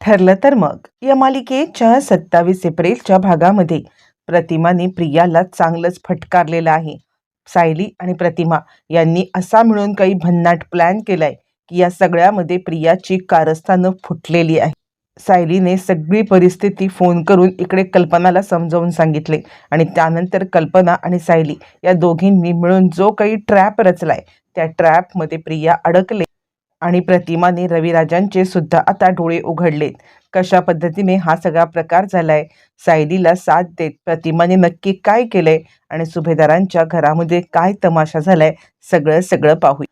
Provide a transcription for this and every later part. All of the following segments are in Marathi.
ठरलं तर मग. या मालिकेच्या सत्तावीस एप्रिलच्या भागामध्ये प्रतिमाने प्रियाला चांगलंच फटकारलेलं आहे. सायली आणि प्रतिमा यांनी असा मिळून काही भन्नाट प्लॅन केलाय की या सगळ्यामध्ये प्रियाची कारस्थानं फुटलेली आहे सायलीने सगळी परिस्थिती फोन करून इकडे कल्पनाला समजावून सांगितले आणि त्यानंतर कल्पना आणि सायली या दोघींनी मिळून जो काही ट्रॅप रचलाय त्या ट्रॅपमध्ये प्रिया अडकले. आणि प्रतिमाने रविराजांचे सुद्धा आता डोळे उघडलेत. कशा पद्धतीने हा सगळा प्रकार झालाय? सायलीला साथ देत प्रतिमाने नक्की काय केलंय? आणि सुभेदारांच्या घरामध्ये काय तमाशा झालाय? सगळं सगळं पाहू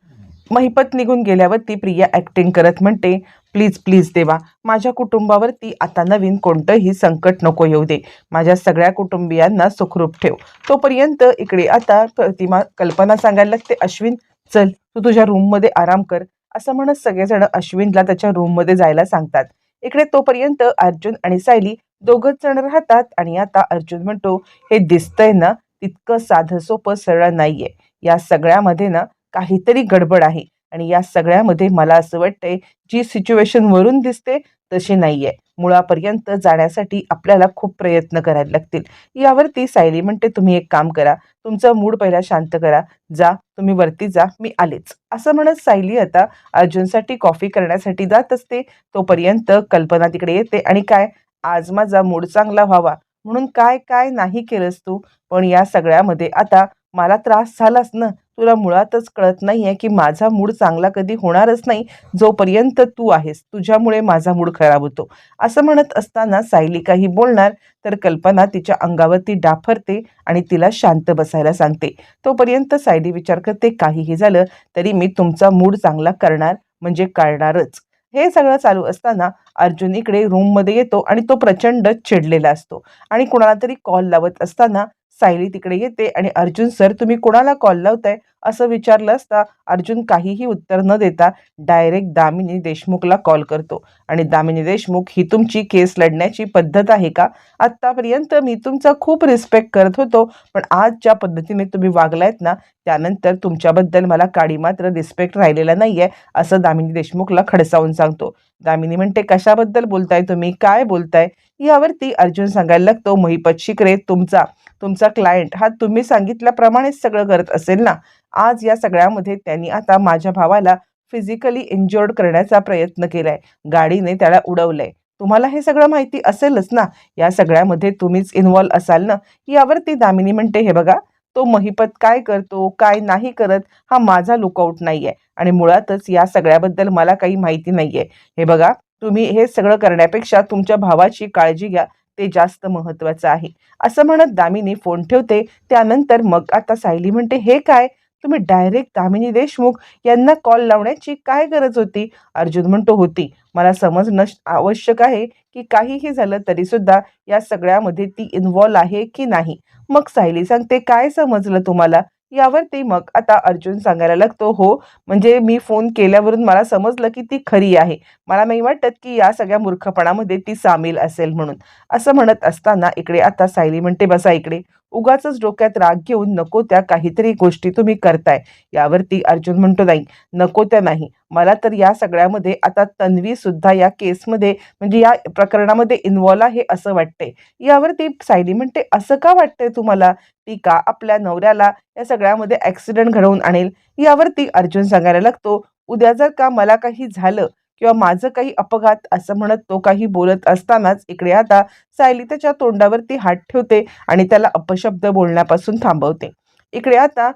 महिपत निघून गेल्यावरती प्रिया ॲक्टिंग करत म्हणते प्लीज प्लीज देवा माझ्या कुटुंबावरती आता नवीन कोणतंही संकट नको येऊ दे. माझ्या सगळ्या कुटुंबियांना सुखरूप ठेव. तोपर्यंत इकडे आता प्रतिमा कल्पना सांगायला लागते अश्विन चल तू तुझ्या रूममध्ये आराम कर. असं म्हणत सगळेजण अश्विनला त्याच्या रूममध्ये जायला सांगतात. इकडे तोपर्यंत अर्जुन आणि सायली दोघच जण राहतात आणि आता अर्जुन म्हणतो हे दिसतंय ना तितकं साधं सोपं सरळ नाहीये. या सगळ्यामध्ये ना काहीतरी गडबड आहे आणि या सगळ्यामध्ये मला असं वाटतंय जी सिच्युएशन वरून दिसते तशी नाही आहे मुळापर्यंत जाण्यासाठी आपल्याला खूप प्रयत्न करायला लागतील. यावरती सायली म्हणते तुम्ही एक काम करा. तुमचा मूड पहिला शांत करा. जा. तुम्ही वरती जा. मी आलेच. असं म्हणत सायली आता अर्जुनसाठी कॉफी करण्यासाठी जात असते. तोपर्यंत कल्पना तिकडे येते आणि काय? आज माझा मूड चांगला व्हावा. म्हणून काय काय नाही केलंस तू? पण या सगळ्यामध्ये आता मला त्रास झालाच ना? तुला मुळातच कळत नाही आहे की माझा मूड चांगला कधी होणारच नाही जोपर्यंत तू आहेस. तुझ्यामुळे माझा मूड खराब होतो. असं म्हणत असताना सायली काही बोलणार तर कल्पना तिच्या अंगावरती डाफरते आणि तिला शांत बसायला सांगते. तोपर्यंत सायली विचार करते काहीही झालं तरी मी तुमचा मूड चांगला करणार म्हणजे करणारच. हे सगळं चालू असताना अर्जुन इकडे रूममध्ये येतो आणि तो प्रचंड चिडलेला असतो. आणि कुणाला तरी कॉल लावत असताना सायली तिकडे येते आणि अर्जुन सर तुम्ही कोणाला कॉल लावताय? असं विचारलं असता अर्जुन काहीही उत्तर न देता डायरेक्ट दामिनी देशमुखला कॉल करतो. आणि दामिनी देशमुख ही तुमची केस लढण्याची पद्धत आहे का? आत्तापर्यंत मी तुमचा खूप रिस्पेक्ट करत होतो पण आज ज्या पद्धतीने तुम्ही वागलायत ना त्यानंतर तुमच्याबद्दल मला काडी मात्र रिस्पेक्ट राहिलेला नाही आहे असं दामिनी देशमुखला खडसावून सांगतो. दामिनी म्हणते कशाबद्दल बोलताय तुम्ही? काय बोलताय? यावरती अर्जुन सांगायला लागतो महिपत शिकरे तुमचा तुमचा क्लायंट हा तुम्ही सांगितल्याप्रमाणेच सगळं करत असेल ना? आज या सगळ्यामध्ये त्यांनी आता माझ्या भावाला फिजिकली इंजोर्ड करण्याचा प्रयत्न केलाय. गाडीने त्याला उडवलंय. तुम्हाला हे सगळं माहिती असेलच ना? या सगळ्यामध्ये तुम्हीच इन्व्हॉल्व असाल ना? यावरती दामिनी म्हणते हे बघा तो महिपत काय करतो काय नाही करत हा माझा लुकआउट आहे आणि मुळातच या सगळ्याबद्दल मला काही माहिती नाही आहे हे बघा तुम्ही हे सगळं करण्यापेक्षा तुमच्या भावाची काळजी घ्या. ते जास्त महत्वाचं आहे. असं म्हणत दामिनी फोन ठेवते. त्यानंतर मग आता सायली म्हणते हे काय? तुम्ही डायरेक्ट दामिनी देशमुख यांना कॉल लावण्याची काय गरज होती? अर्जुन म्हणतो होती. मला समजणं आवश्यक आहे की काहीही झालं तरी सुद्धा या सगळ्यामध्ये ती इन्व्हॉल्व आहे की नाही? मग सायली सांगते काय समजलं तुम्हाला? यावरती मग आता अर्जुन सांगायला लागतो हो म्हणजे मी फोन केल्यावरून मला समजलं की ती खरी आहे. मला नाही वाटत की या सगळ्या मूर्खपणामध्ये ती सामील असेल म्हणून. असं म्हणत असताना इकडे आता सायली म्हणते बसा इकडे. उगाच डोक्यात राग घेऊन नको त्या काहीतरी गोष्टी तुम्ही करताय. यावरती अर्जुन म्हणतो नाही नको त्या नाही. मला तर या सगळ्यामध्ये आता तन्वी सुद्धा या केसमध्ये म्हणजे या प्रकरणामध्ये इन्व्हॉल्व आहे असं वाटतंय. यावरती सायली म्हणते असं का वाटतंय तुम्हाला? ती का आपल्या नवऱ्याला या सगळ्यामध्ये ॲक्सिडेंट घडवून आणेल. यावरती अर्जुन सांगायला लागतो उद्या जर का मला काही झालं किंवा माझं काही अपघात असं म्हणत तो काही बोलत असतानाच इकडे आता सायली त्याच्या तोंडावरती हात ठेवते आणि त्याला अपशब्द बोलण्यापासून थांबवते. इकडे आता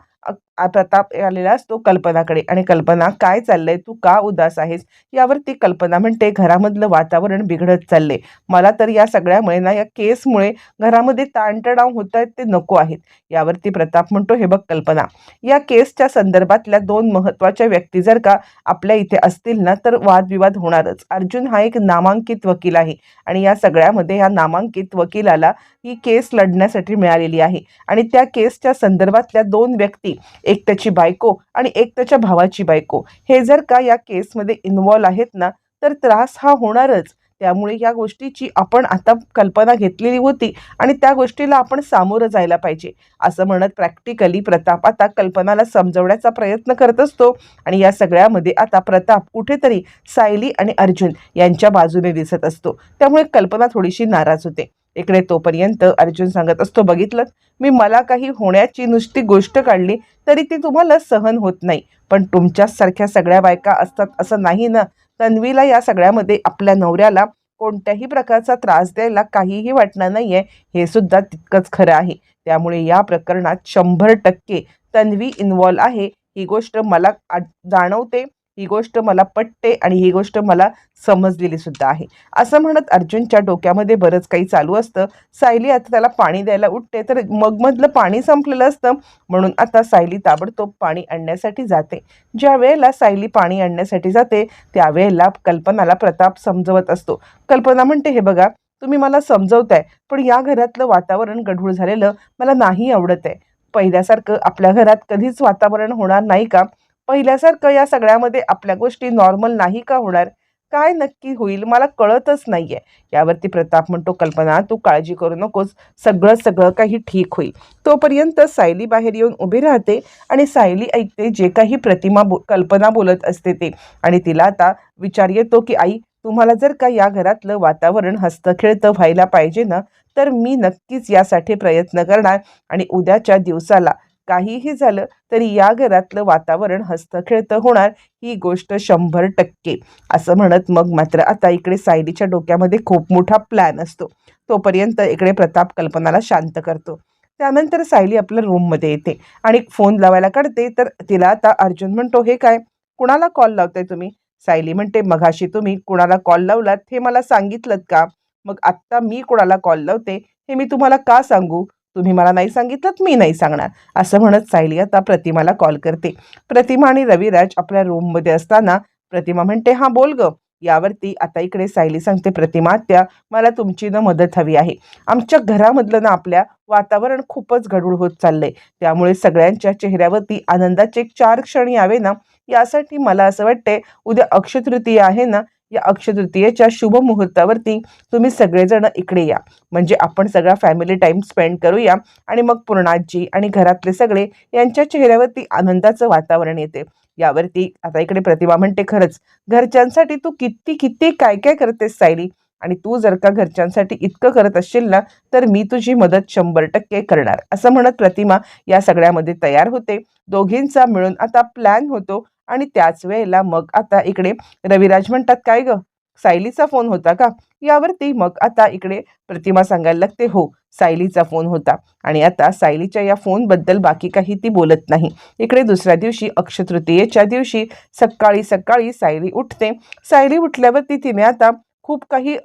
प्रताप आलेला असतो कल्पनाकडे. आणि कल्पना काय चाललंय? तू का उदास आहेस? यावरती कल्पना म्हणते घरामधलं वातावरण बिघडत चालले मला तर या सगळ्यामुळे ना या केसमुळे घरामध्ये ताणतणाव होत आहेत ते नको आहेत. यावरती प्रताप म्हणतो हे बघ कल्पना या केसच्या संदर्भातल्या दोन महत्त्वाच्या व्यक्ती जर का आपल्या इथे असतील ना तर वादविवाद होणारच. अर्जुन हा एक नामांकित वकील आहे. आणि या सगळ्यामध्ये ह्या नामांकित वकिलाला ही केस लढण्यासाठी मिळालेली आहे. आणि त्या केसच्या संदर्भातल्या दोन व्यक्ती एक त्याची बायको आणि एक त्याच्या भावाची बायको. हे जर का या केसमध्ये इन्व्हॉल्व आहेत ना तर त्रास हा होणारच. त्यामुळे या गोष्टीची आपण आता कल्पना घेतलेली होती आणि त्या गोष्टीला आपण सामोरं जायला पाहिजे. असं म्हणत प्रॅक्टिकली प्रताप आता कल्पनाला समजवण्याचा प्रयत्न करत असतो आणि या सगळ्यामध्ये आता प्रताप कुठेतरी सायली आणि अर्जुन यांच्या बाजूने दिसत असतो. त्यामुळे कल्पना थोडीशी नाराज होते. इकडे तोपर्यंत अर्जुन सांगत असतो बघितलं? मी मला काही होण्याची नुसती गोष्ट काढली तरी ती तुम्हाला सहन होत नाही. पण तुमच्यासारख्या सगळ्या बायका असतात असं नाही ना? तन्वीला या सगळ्यामध्ये आपल्या नवऱ्याला कोणत्याही प्रकारचा त्रास द्यायला काहीही वाटणार नाही आहे हे सुद्धा तितकंच खरं आहे. त्यामुळे या प्रकरणात शंभर टक्के तन्वी इन्वॉल्व आहे. ही गोष्ट मला जाणवते. ही गोष्ट मला पटते आणि ही गोष्ट मला समजलेली सुद्धा आहे. असं म्हणत अर्जुनच्या डोक्यामध्ये बरंच काही चालू असतं. सायली आता त्याला पाणी द्यायला उठते तर मगमधलं पाणी संपलेलं असतं. म्हणून आता सायली ताबडतोब पाणी आणण्यासाठी जाते. ज्या वेळेला सायली पाणी आणण्यासाठी जाते त्यावेळेला कल्पनाला प्रताप समजवत असतो. कल्पना म्हणते हे बघा तुम्ही मला समजवताय पण या घरातलं वातावरण गढूळ झालेलं मला नाही आवडत आहे पहिल्यासारखं आपल्या घरात कधीच वातावरण होणार नाही का? पहिल्यासारखं या सगळ्यामध्ये आपल्या गोष्टी नॉर्मल नाही का होणार? काय नक्की होईल? मला कळतच नाहीये. यावरती प्रताप म्हणतो कल्पना तू काळजी करू नकोस. सगळं सगळं काही ठीक होईल. तोपर्यंत सायली बाहेर येऊन उभी राहते आणि सायली ऐकते जे काही प्रतिमा बो कल्पना बोलत असते ते. आणि तिला आता विचार येतो की आई तुम्हाला जर का या घरातलं वातावरण हस्तखेळतं व्हायला पाहिजे ना तर मी नक्कीच यासाठी प्रयत्न करणार आणि उद्याच्या दिवसाला काहीही झालं तरी या घरातलं वातावरण हस्तखेळतं होणार ही गोष्ट शंभर टक्के. असं म्हणत मग मात्र आता इकडे सायलीच्या डोक्यामध्ये खूप मोठा प्लॅन असतो. तोपर्यंत इकडे प्रताप कल्पनाला शांत करतो. त्यानंतर सायली आपल्या रूममध्ये येते आणि फोन लावायला काढते तर तिला आता अर्जुन म्हणतो हे काय? कुणाला कॉल लावताय तुम्ही? सायली म्हणते मघाशी तुम्ही कुणाला कॉल लावलात? हे मला सांगितलं का? मग आत्ता मी कुणाला कॉल लावते? हे मी तुम्हाला का सांगू? तुम्ही मला नाही सांगितलं मी नाही सांगणार. असं म्हणत सायली आता प्रतिमाला कॉल करते. प्रतिमा आणि रविराज आपल्या रूममध्ये असताना प्रतिमा म्हणते हां बोल ग. यावरती आता इकडे सायली सांगते प्रतिमा त्या मला तुमची ना मदत हवी आहे. आमच्या घरामधलं ना आपल्या वातावरण खूपच गडूळ होत चाललंय. त्यामुळे सगळ्यांच्या चेहऱ्यावरती आनंदाचे एक चार क्षण यावे ना. यासाठी मला असं वाटतंय उद्या अक्षतृतीया आहे ना या अक्षतृतीयेच्या शुभ मुहूर्तावरती तुम्ही सगळेजण इकडे या. म्हणजे आपण सगळा फॅमिली टाईम स्पेंड करूया आणि मग पूर्णाजी आणि घरातले सगळे यांच्या चेहऱ्यावरती आनंदाचं वातावरण येते. यावरती आता इकडे प्रतिभा म्हणते खरंच घरच्यांसाठी तू किती किती काय काय करतेस सायली? आणि तू जर का घरच्यांसाठी इतकं करत असशील ना तर मी तुझी मदत शंभर टक्के करणार. असं म्हणत प्रतिमा या सगळ्यामध्ये तयार होते. दोघींचा मिळून आता प्लॅन होतो आणि त्याच वेळेला मग आता इकडे रविराज म्हणतात काय ग? सायलीचा फोन होता का? यावरती मग आता इकडे प्रतिमा सांगायला लागते हो सायलीचा फोन होता. आणि आता सायलीच्या या फोनबद्दल बाकी काही ती बोलत नाही. इकडे दुसऱ्या दिवशी अक्षतृतीयेच्या दिवशी सकाळी सकाळी सायली उठते. सायली उठल्यावरती तिने आता खूप काही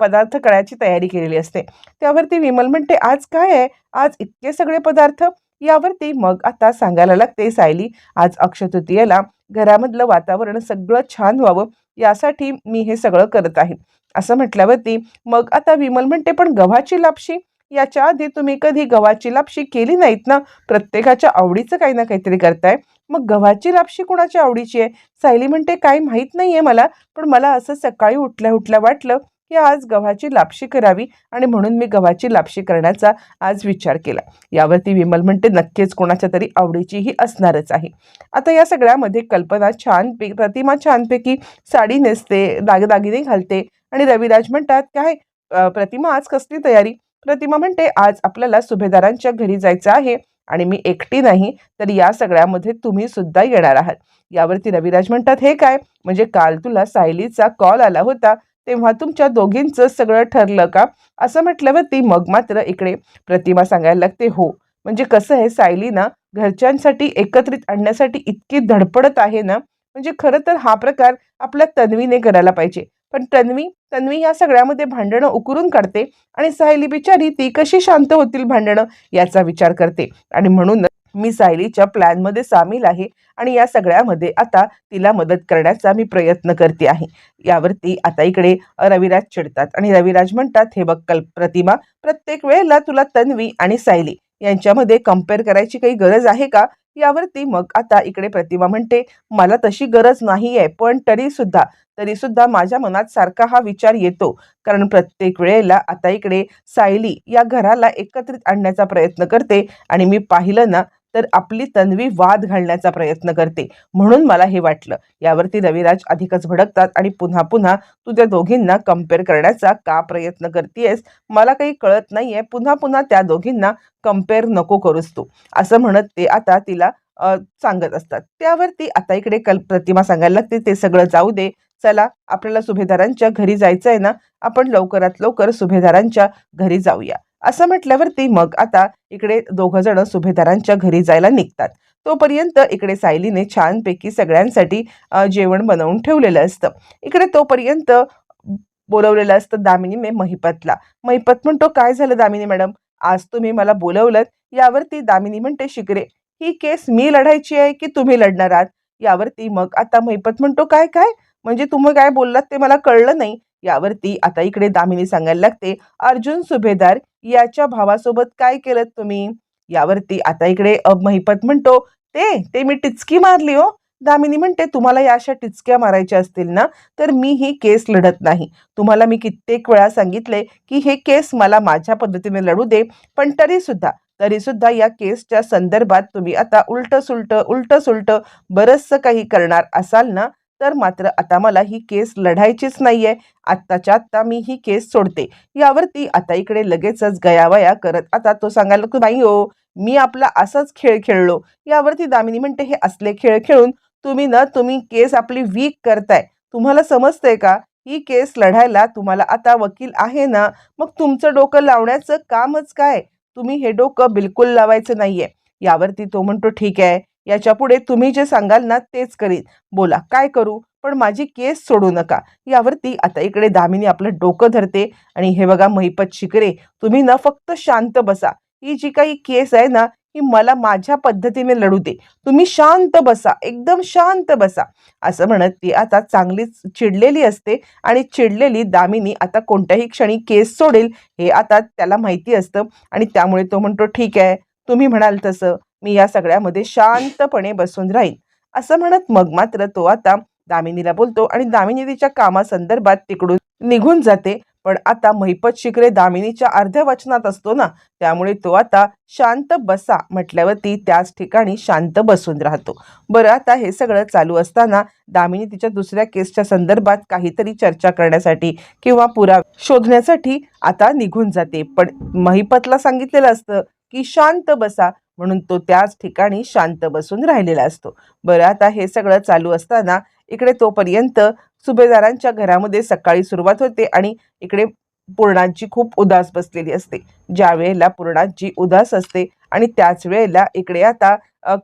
पदार्थ करायची तयारी केलेली असते. त्यावरती विमल म्हणते आज काय आहे? आज इतके सगळे पदार्थ? यावरती मग आता सांगायला लागते सायली आज अक्षतृतीयेला घरामधलं वातावरण सगळं छान व्हावं यासाठी मी हे सगळं करत आहे. असं म्हटल्यावरती मग आता विमल म्हणते पण गव्हाची लापशी? याच्या आधी तुम्ही कधी गव्हाची लापशी केली नाहीत ना? प्रत्येकाच्या आवडीचं काही ना काहीतरी करताय. मग गव्हाची लापशी कोणाच्या आवडीची आहे? सायली म्हणते काय माहीत नाही आहे मला पण मला असं सकाळी उठल्या उठल्या वाटलं की आज गव्हाची लापशी करावी आणि म्हणून मी गव्हाची लापशी करण्याचा आज विचार केला. यावरती विमल म्हणते नक्कीच कोणाच्या तरी आवडीची ही असणारच आहे. आता या सगळ्यामध्ये कल्पना छान प्रतिमा छानपैकी साडी नेसते दागदागिने घालते आणि रविराज म्हणतात काय प्रतिमा आज कसली तयारी? प्रतिमा म्हणते आज आपल्याला सुभेदारांच्या घरी जायचं आहे आणि मी एकटी नाही तर या सगळ्यामध्ये तुम्ही सुद्धा येणार आहात. यावरती रविराज म्हणतात हे काय? म्हणजे काल तुला सायलीचा कॉल आला होता तेव्हा तुमच्या दोघींचं सगळं ठरलं का? असं म्हटल्यावरती मग मात्र इकडे प्रतिमा सांगायला लागते हो. म्हणजे कसं आहे सायली ना घरच्यांसाठी एकत्रित आणण्यासाठी इतकी धडपडत आहे ना? म्हणजे खरं तर हा प्रकार आपल्या तन्वीने करायला पाहिजे. पण तन्वी तन्वी या सगळ्यामध्ये भांडणं उकरून काढते आणि सायली बिचारी ती कशी शांत होतील भांडणं याचा विचार करते. आणि म्हणून मी सायलीच्या प्लॅनमध्ये सामील आहे आणि या सगळ्यामध्ये आता तिला मदत करण्याचा मी प्रयत्न करते आहे. यावरती आता इकडे रविराज चिडतात आणि रविराज म्हणतात हे बघ कल्प प्रतिमा प्रत्येक वेळेला तुला तन्वी आणि सायली यांच्यामध्ये कंपेअर करायची काही गरज आहे का यावरती मग आता इकडे प्रतिमा म्हणते मला तशी गरज नाही आहे पण तरीसुद्धा तरीसुद्धा माझ्या मनात सारखा हा विचार येतो. कारण प्रत्येक वेळेला आता इकडे सायली या घराला एकत्रित आणण्याचा प्रयत्न करते आणि मी पाहिलं ना तर आपली तन्वी वाद घालण्याचा प्रयत्न करते. म्हणून मला हे वाटलं. यावरती रविराज अधिकच भडकतात आणि पुन्हा पुन्हा तू त्या दोघींना कंपेअर करण्याचा का प्रयत्न करतेयस? मला काही कळत नाहीये. पुन्हा पुन्हा त्या दोघींना कंपेअर नको करूस तू. असं म्हणत ते आता तिला सांगत असतात. त्यावरती आता इकडे कल प्रतिमा सांगायला लागते. ते सगळं जाऊ दे. चला आपल्याला सुभेदारांच्या घरी जायचं आहे ना? आपण लवकरात लवकर सुभेदारांच्या घरी जाऊया. असं म्हटल्यावरती मग आता इकडे दोघं जण सुभेदारांच्या घरी जायला निघतात. तोपर्यंत इकडे सायलीने छानपैकी सगळ्यांसाठी जेवण बनवून ठेवलेलं असतं. इकडे तोपर्यंत बोलवलेलं असतं दामिनीने महिपतला. महिपत म्हणतो काय झालं दामिनी मॅडम? आज तुम्ही मला बोलवलं यावरती दामिनी म्हणते शिकरे ही केस मी लढायची आहे की तुम्ही लढणार आहात? यावरती मग आता महिपत म्हणतो काय काय? म्हणजे तुम्ही काय बोललात ते मला कळलं नाही. यावरती आता इकडे दामिनी सांगायला लागते अर्जुन सुभेदार याच्या भावासोबत काय केलं तुम्ही? यावरती आता इकडे अ, महिपत म्हणतो ते ते मी टिचकी मारली हो. दामिनी म्हणते तुम्हाला या अशा टिचक्या मारायच्या असतील ना तर मी ही केस लढत नाही. तुम्हाला मी कित्येक वेळा सांगितले की हे केस मला माझ्या पद्धतीने लढू दे पण तरीसुद्धा तरीसुद्धा या केसच्या संदर्भात तुम्ही आता उलट सुलट उलट सुलट बरंचसं काही करणार असाल ना तर मात्र आता मला ही केस लढायचीच नाहीये. आत्ताच्या आत्ता मी ही केस सोडते. यावरती आता इकडे लगेचच गयावया करत आता तो सांगायला की नाही हो मी आपला असाच खेळ खेळलो. यावरती दामिनी म्हणते हे असले खेळ खेळून तुम्ही ना तुम्ही केस आपली वीक करताय. तुम्हाला समजतंय का? ही केस लढायला तुम्हाला आता वकील आहे ना. मग तुमचं डोकं लावण्याचं कामच काय? तुम्ही हे डोकं बिलकुल लावायचं नाहीये. यावरती तो म्हणतो ठीक आहे. याच्यापुढे तुम्ही जे सांगाल ना तेच करीन. बोला काय करू? पण माझी केस सोडू नका. यावरती आता इकडे दामिनी आपलं डोकं धरते आणि हे बघा महिपत शिकरे तुम्ही ना फक्त शांत बसा. ही जी काही केस आहे ना ही मला माझ्या पद्धतीने लढू दे. तुम्ही शांत बसा एकदम शांत बसा. असं म्हणत ती आता चांगलीच चिडलेली असते आणि चिडलेली दामिनी आता कोणत्याही क्षणी केस सोडेल हे आता त्याला माहिती असतं आणि त्यामुळे तो म्हणतो ठीक आहे. तुम्ही म्हणाल तसं. मी या सगळ्यामध्ये शांतपणे बसून राहीन. असं म्हणत मग मात्र तो आता दामिनीला बोलतो आणि दामिनी तिच्या कामासंदर्भात तिकडून निघून जाते. पण आता महिपत शिकरे दामिनीच्या अर्ध्या वचनात असतो ना त्यामुळे तो आता शांत बसा म्हटल्यावरती त्याच ठिकाणी शांत बसून राहतो. बरं आता हे सगळं चालू असताना दामिनी तिच्या दुसऱ्या केसच्या संदर्भात काहीतरी चर्चा करण्यासाठी किंवा पुरा शोधण्यासाठी आता निघून जाते. पण महिपतला सांगितलेलं असतं की शांत बसा म्हणून तो त्याच ठिकाणी शांत बसून राहिलेला असतो. बरं आता हे सगळं चालू असताना इकडे तोपर्यंत सुभेदारांच्या घरामध्ये सकाळी सुरुवात होते आणि इकडे पूर्णाजी खूप उदास बसलेली असते. ज्या वेळेला पूर्णाजी उदास असते आणि त्याच वेळेला इकडे आता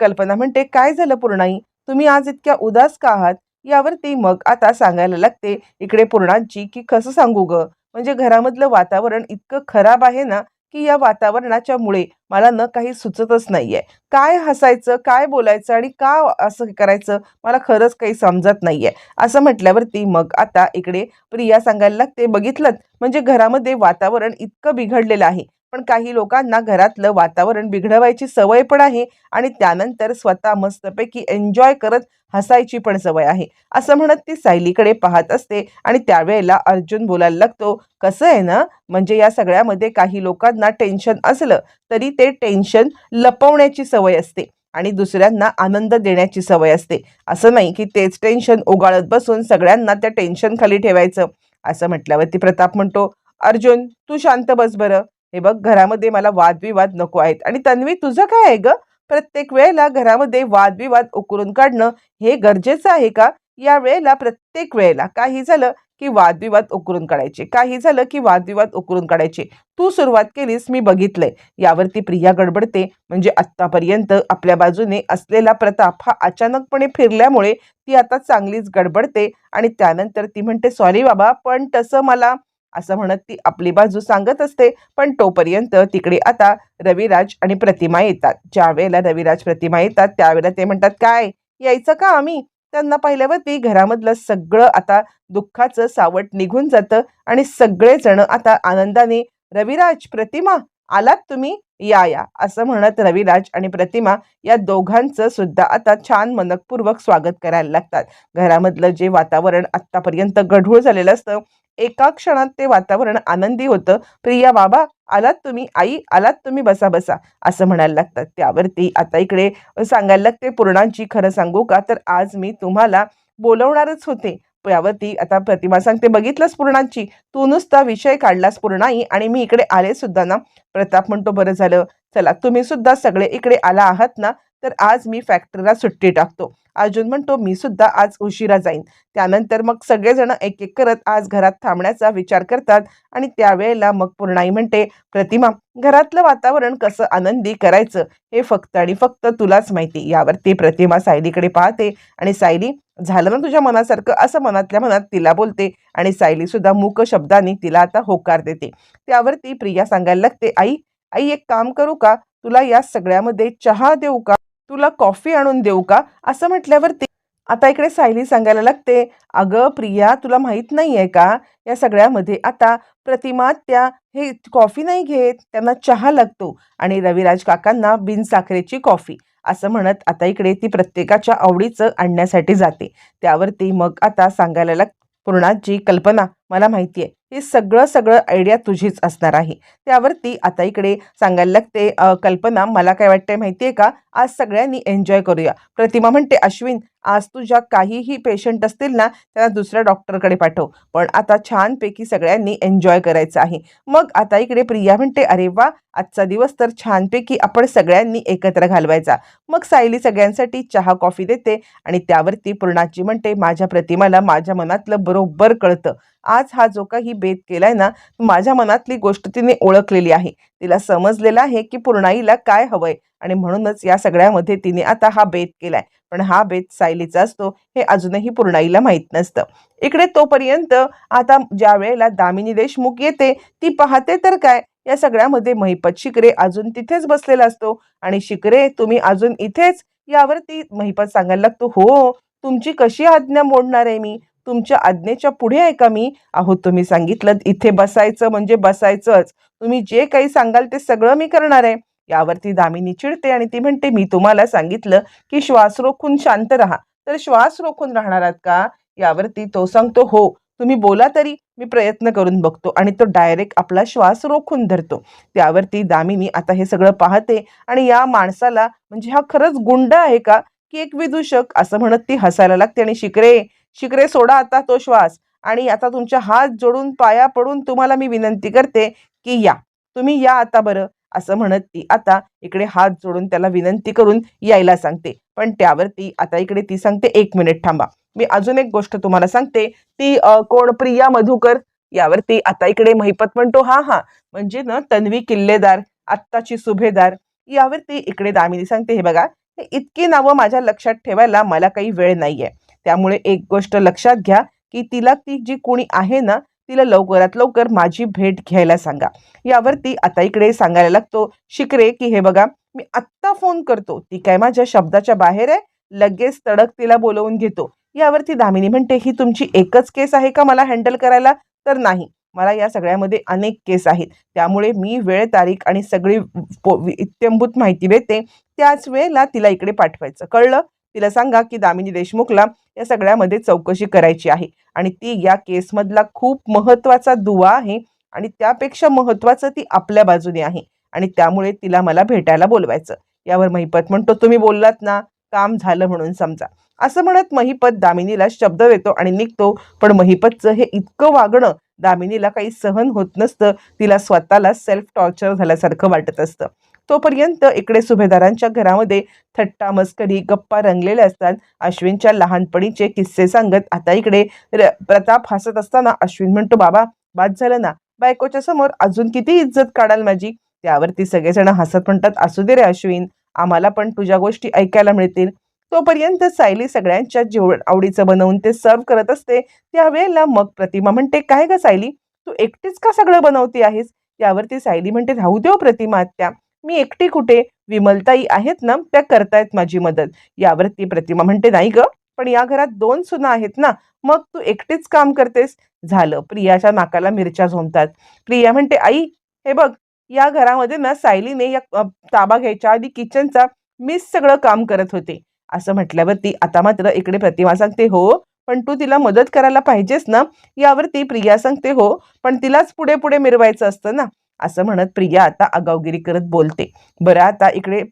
कल्पना म्हणते काय झालं पूर्णाई? तुम्ही आज इतक्या उदास का आहात? यावरती मग आता सांगायला लागते इकडे पूर्णांची की कसं सांगू ग? म्हणजे घरामधलं वातावरण इतकं खराब आहे ना की या वातावरणाच्या मुळे मला न काही सुचतच नाहीये. काय हसायचं काय बोलायचं आणि का असं करायचं मला खरंच काही समजत नाहीये. असं म्हटल्यावरती मग आता इकडे प्रिया सांगायला लागते बघितलं म्हणजे घरामध्ये वातावरण इतकं बिघडलेलं आहे. पण काही लोकांना घरातलं वातावरण बिघडवायची सवय पण आहे आणि त्यानंतर स्वतः मस्तपैकी एन्जॉय करत हसायची पण सवय आहे. असं म्हणत ती सायलीकडे पाहत असते आणि त्यावेळेला अर्जुन बोलायला लागतो कसं आहे ना? म्हणजे या सगळ्यामध्ये काही लोकांना टेन्शन असलं तरी ते टेन्शन लपवण्याची सवय असते आणि दुसऱ्यांना आनंद देण्याची सवय असते. असं नाही की तेच टेन्शन ओगाळत बसून सगळ्यांना त्या टेन्शन खाली ठेवायचं. असं म्हटल्यावरती प्रताप म्हणतो अर्जुन तू शांत बस बरं. हे बघ घरामध्ये मला वादविवाद नको आहेत. आणि तन्वी तुझं काय आहे ग? प्रत्येक वेळेला घरामध्ये वादविवाद उकरून काढणं हे गरजेचं आहे का? या वेळेला प्रत्येक वेळेला. काही झालं की वादविवाद उकरून काढायचे. काही झालं की वादविवाद उकरून काढायचे. तू सुरुवात केलीस मी बघितलंय. यावरती प्रिया गडबडते. म्हणजे आत्तापर्यंत आपल्या बाजूने असलेला प्रताप हा अचानकपणे फिरल्यामुळे ती आता चांगलीच गडबडते. आणि त्यानंतर ती म्हणते सॉरी बाबा पण तसं मला असं म्हणत ती आपली बाजू सांगत असते. पण तोपर्यंत तिकडे आता रविराज आणि प्रतिमा येतात. ज्या वेळेला रविराज प्रतिमा येतात त्यावेळेला ते म्हणतात काय? यायचं का आम्ही? त्यांना पाहिल्यावरती घरामधलं सगळं आता दुःखाचं सावट निघून जातं आणि सगळेजण आता आनंदाने रविराज प्रतिमा आलात तुम्ही? या या असं म्हणत रविराज आणि प्रतिमा या दोघांचं सुद्धा आता छान मनकपूर्वक स्वागत करायला लागतात. घरामधलं जे वातावरण आत्तापर्यंत गढूळ झालेलं असतं एका क्षणात ते वातावरण आनंदी होतं. प्रिया बाबा आलात तुम्ही? आई आलात तुम्ही? बसा बसा. असं म्हणायला लागतात. त्यावरती आता इकडे सांगायला लागते पूर्णांची खरं सांगू का? तर आज मी तुम्हाला बोलवणारच होते. यावरती आता प्रतिमा सांगते बघितलंस पूर्णांची? तू नुसता विषय काढलास पूर्णाई आणि मी इकडे आले सुद्धा ना. प्रताप म्हणतो बरं झालं. चला तुम्ही सुद्धा सगळे इकडे आला आहात ना तर आज मी फॅक्टरीला सुट्टी टाकतो. अर्जुन म्हणतो मी सुद्धा आज उशिरा जाईन. त्यानंतर मग सगळेजण एक एक करत आज घरात थांबण्याचा विचार करतात आणि त्यावेळेला मग पूर्णाई म्हणते प्रतिमा घरातलं वातावरण कसं आनंदी करायचं? हे फक्त आणि फक्त तुलाच माहिती. यावरती प्रतिमा सायलीकडे पाहते आणि सायली झालं ना तुझ्या मनासारखं? असं मनातल्या मनात तिला बोलते आणि सायली सुद्धा मूक शब्दांनी तिला आता होकार देते. त्यावरती प्रिया सांगायला लागते आई आई एक काम करू का? तुला या सगळ्यामध्ये चहा देऊ का? तुला कॉफी आणून देऊ का? असं म्हटल्यावरती आता इकडे सायली सांगायला लागते अगं प्रिया तुला माहीत नाही आहे का? या सगळ्यामध्ये आता प्रतिमा त्या हे कॉफी नाही घेत त्यांना चहा लागतो आणि रविराज काकांना बिनसाखरेची कॉफी. असं म्हणत आता इकडे ती प्रत्येकाच्या आवडीचं आणण्यासाठी जाते. त्यावरती मग आता सांगायला लाग पूर्णाची कल्पना मला माहिती आहे हे सगळं सगळं आयडिया तुझीच असणार आहे. त्यावरती आता इकडे सांगायला लागते कल्पना मला काय वाटतंय माहिती आहे का? आज सगळ्यांनी एन्जॉय करूया. प्रतिमा म्हणते अश्विन आज तुझ्या काहीही पेशंट असतील ना त्यांना दुसऱ्या डॉक्टरकडे पाठव. पण आता छानपैकी सगळ्यांनी एन्जॉय करायचं आहे. मग आता इकडे प्रिया म्हणते अरे वा आजचा दिवस तर छानपैकी आपण सगळ्यांनी एकत्र घालवायचा. मग सायली सगळ्यांसाठी चहा कॉफी देते आणि त्यावरती पूर्णाची म्हणते माझ्या प्रतिमाला माझ्या मनातलं बरोबर कळतं. आज हा जो काही बेत केलाय ना माझ्या मनातली गोष्ट तिने ओळखलेली आहे. तिला समजलेलं आहे की पूर्णाईला काय हवंय आणि म्हणूनच या सगळ्यामध्ये तिने आता हा बेत केलाय. पण हा बेत सायलीचा असतो हे अजूनही पूर्णाईला माहीत नसतं. इकडे तोपर्यंत आता ज्या वेळेला दामिनी देशमुख येते ती पाहते तर काय? या सगळ्यामध्ये महिपत शिकरे अजून तिथेच बसलेला असतो आणि शिकरे तुम्ही अजून इथेच? यावरती महिपत सांगायला लागतो हो तुमची कशी आज्ञा मोडणार आहे मी? तुमच्या आज्ञेच्या पुढे आहे का मी? अहो तुम्ही सांगितलं इथे बसायचं म्हणजे बसायचंच. तुम्ही जे काही सांगाल ते सगळं मी करणार आहे. यावरती दामिनी चिडते आणि ती म्हणते मी तुम्हाला सांगितलं की श्वास रोखून शांत राहा. तर श्वास रोखून राहणार आहात का? यावरती तो सांगतो हो तुम्ही बोला तरी मी प्रयत्न करून बघतो. आणि तो डायरेक्ट आपला श्वास रोखून धरतो. त्यावरती दामिनी आता हे सगळं पाहते आणि या माणसाला म्हणजे हा खरंच गुंड आहे का? की एक विदूषक असं म्हणत ती हसायला लागते आणि शिकरे शिकरे सोडा आता तो श्वास. आणि आता तुमच्या हात जोडून पाया पडून तुम्हाला मी विनंती करते की या. तुम्ही या आता बरं. असं म्हणत ती आता इकडे हात जोडून त्याला विनंती करून यायला सांगते. पण त्यावरती आता इकडे ती सांगते एक मिनिट थांबा. मी अजून एक गोष्ट तुम्हाला सांगते. ती कोण? प्रिया मधुकर. यावरती आता इकडे महिपत म्हणतो हा हा. म्हणजे ना तन्वी किल्लेदार आत्ताची सुभेदार. यावरती इकडे दामिनी सांगते हे बघा हे इतकी नावं माझ्या लक्षात ठेवायला मला काही वेळ नाहीये. त्यामुळे एक गोष्ट लक्षात घ्या की तिला ती जी कोणी आहे ना तिला लवकरात लवकर माझी भेट घ्यायला सांगा. यावरती आता इकडे सांगायला लागतो शिकरे की हे बघा मी आत्ता फोन करतो. ती काय माझ्या शब्दाच्या बाहेर आहे? लगेच तडक तिला बोलवून घेतो. यावरती दामिनी म्हणते ही तुमची एकच केस आहे का मला हँडल करायला? तर नाही. मला या सगळ्यामध्ये अनेक केस आहेत. त्यामुळे मी वेळ तारीख आणि सगळी पो- वि- इत्यंभूत माहिती देते. त्याच वेळेला तिला इकडे पाठवायचं. कळलं? तिला सांगा की दामिनी देशमुखला या सगळ्यामध्ये चौकशी करायची आहे. आणि ती या केसमधला खूप महत्त्वाचा दुवा आहे आणि त्यापेक्षा महत्त्वाचं ती आपल्या बाजूने आहे. आणि त्यामुळे तिला मला भेटायला बोलवायचं. यावर महिपत म्हणतो तुम्ही बोललात ना काम झालं म्हणून समजा. असं म्हणत महिपत दामिनीला शब्द देतो आणि निघतो. पण महिपतचं हे इतकं वागणं दामिनीला काही सहन होत नसतं. तिला स्वतःला सेल्फ टॉर्चर झाल्यासारखं वाटत असतं. तोपर्यंत इकडे सुभेदारांच्या घरामध्ये थट्टा मस्करी गप्पा रंगलेल्या असतात. अश्विनच्या लहानपणीचे किस्से सांगत आता इकडे र- प्रताप हसत असताना अश्विन म्हणतो बाबा बाद झालं ना? बायकोच्या समोर अजून किती इज्जत काढाल माझी? त्यावरती सगळेजण हसत म्हणतात असू दे रे अश्विन आम्हाला पण तुझ्या गोष्टी ऐकायला मिळतील. तोपर्यंत सायली सगळ्यांच्या जेवण आवडीचं बनवून ते सर्व करत असते. त्यावेळेला मग प्रतिमा म्हणते काय ग सायली तू एकटीच का सगळं बनवते आहेस? त्यावरती सायली म्हणते राहू देव प्रतिमा आत्या. मी एकटी कुठे? विमलताई आहेत ना त्या करतायत माझी मदत. यावरती प्रतिमा म्हणते नाही ग पण या घरात दोन सुना आहेत ना मग तू एकटीच काम करतेस. झालं. प्रियाच्या नाकाला मिरच्या झोमतात प्रिया म्हणते आई हे बघ या घरामध्ये ना सायलीने या ताबा घ्यायच्या आधी किचनचा मीच सगळं काम करत होते. असं म्हटल्यावरती आता मात्र इकडे प्रतिमा सांगते हो पण तू तिला मदत करायला पाहिजेस ना यावरती प्रिया सांगते हो पण तिलाच पुढे पुढे मिरवायचं असतं ना असं म्हणत प्रिया आता आगावगिरी करत बोलते. बरं आता इकडे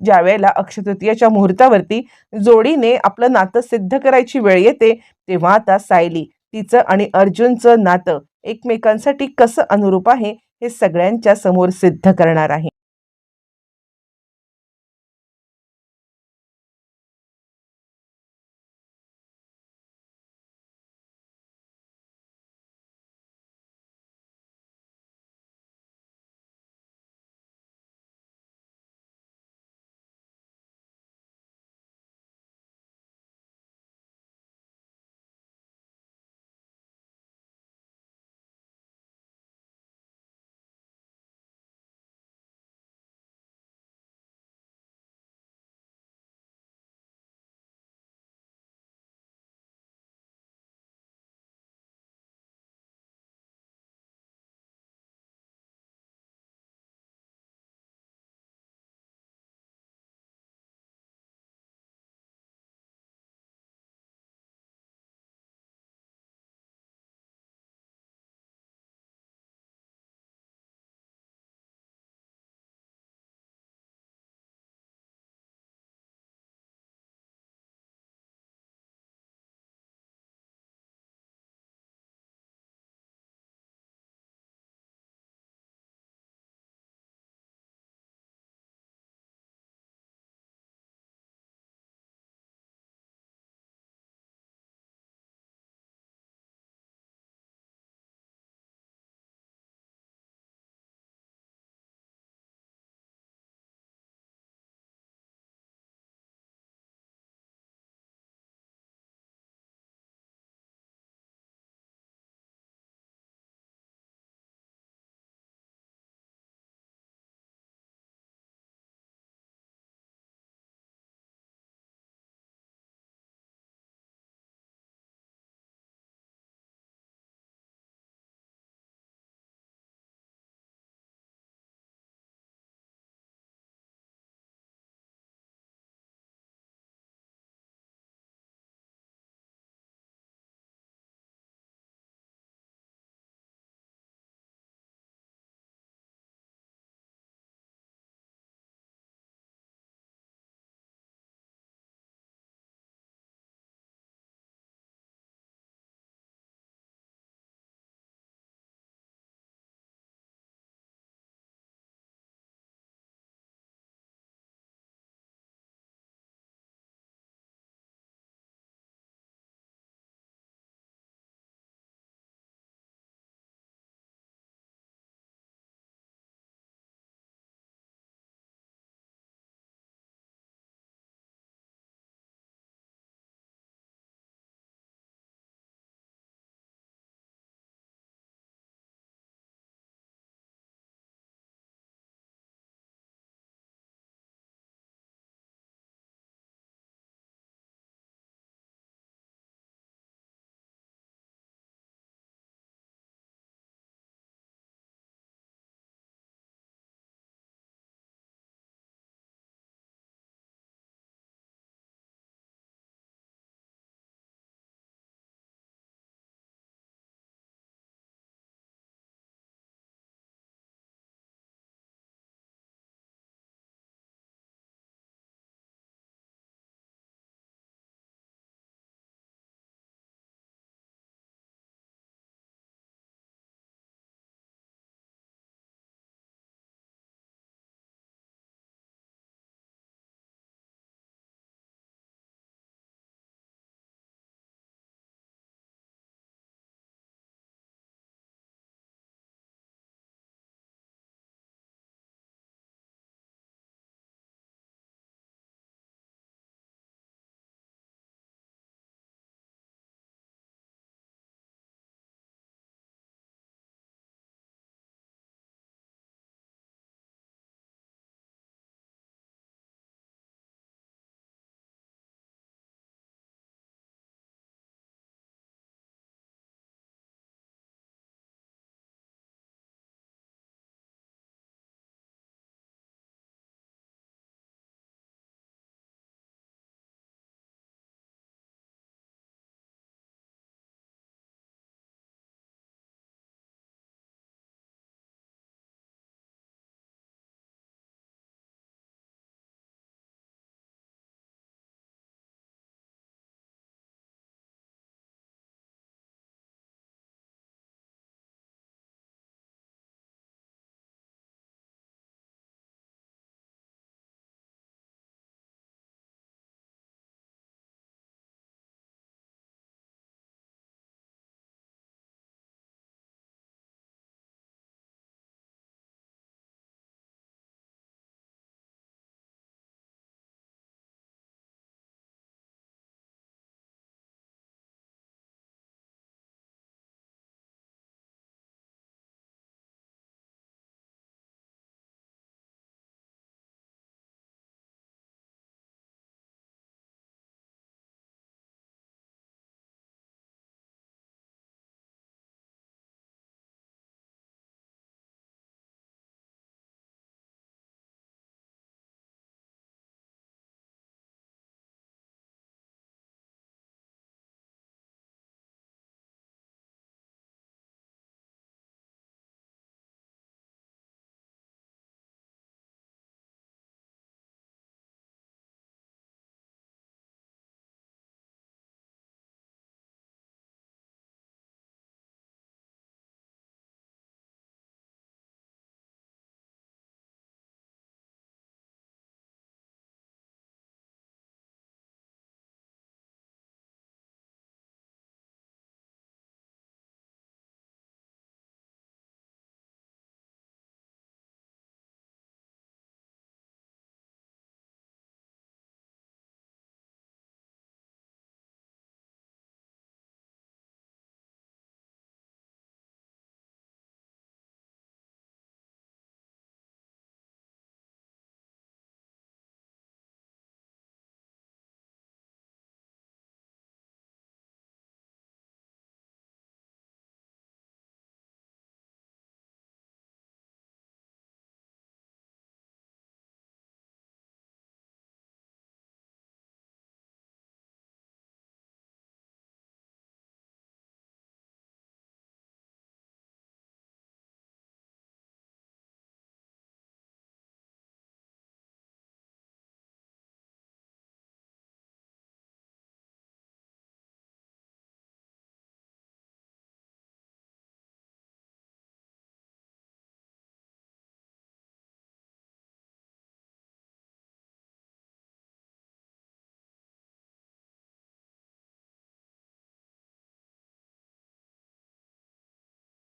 ज्या वेळेला अक्षतृतीयाच्या मुहूर्तावरती जोडीने आपलं नातं सिद्ध करायची वेळ येते तेव्हा आता सायली तिचं आणि अर्जुनचं नातं एकमेकांसाठी कसं अनुरूप आहे हे सगळ्यांच्या समोर सिद्ध करणार आहे.